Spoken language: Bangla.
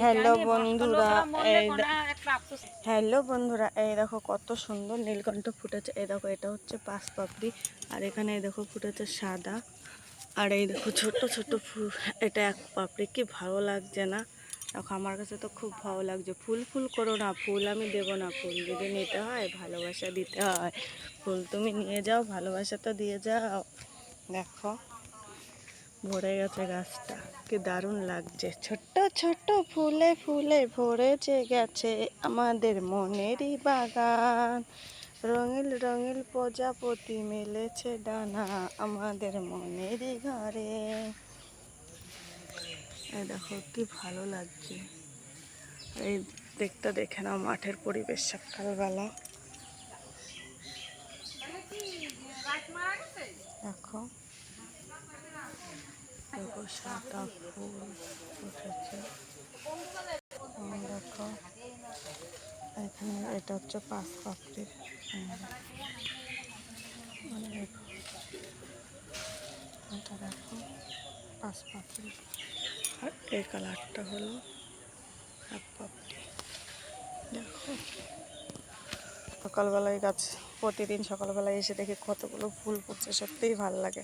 হ্যালো বন্ধুরা এই হ্যালো বন্ধুরা এই দেখো কত সুন্দর নীলকণ্ঠ ফুটেছে। এই দেখো এটা হচ্ছে পাঁচ পাপড়ি আর এখানে এই দেখো ফুটেছে সাদা। আর এই দেখো ছোট ছোট ফুল এটা এক পাপড়ি কি ভালো লাগছে না? দেখো আমার কাছে তো খুব ভালো লাগছে। ফুল ফুল করো না ফুল আমি দেবো না ফুল যদি নিতে হয় ভালোবাসা দিতে হয়। ফুল তুমি নিয়ে যাও ভালোবাসা তো দিয়ে যাও। দেখো ভরে গেছে গাছটা। কি দারুণ লাগছে। ছোট্ট ছোট্ট ফুলে ফুলে ভরেছে গেছে আমাদের মনেরই বাগান। রঙিল রঙিল প্রজাপতি মেলেছে ডানা আমাদের মনেরই ঘরে। দেখো, কি ভালো লাগছে। এই দেখতে দেখে নাও মাঠের পরিবেশ সকালবেলা। দেখো। সাদা ফুল উম, দেখো এখানে এটা হচ্ছে পাঁচ দেখো এটা দেখো পাঁচ পাপড়ি। এই কালারটা হলো এক পাপড়ি। দেখো সকালবেলায় গাছ প্রতিদিন সকালবেলায় এসে দেখি কতগুলো ফুল ফুটছে সত্যিই ভালো লাগে।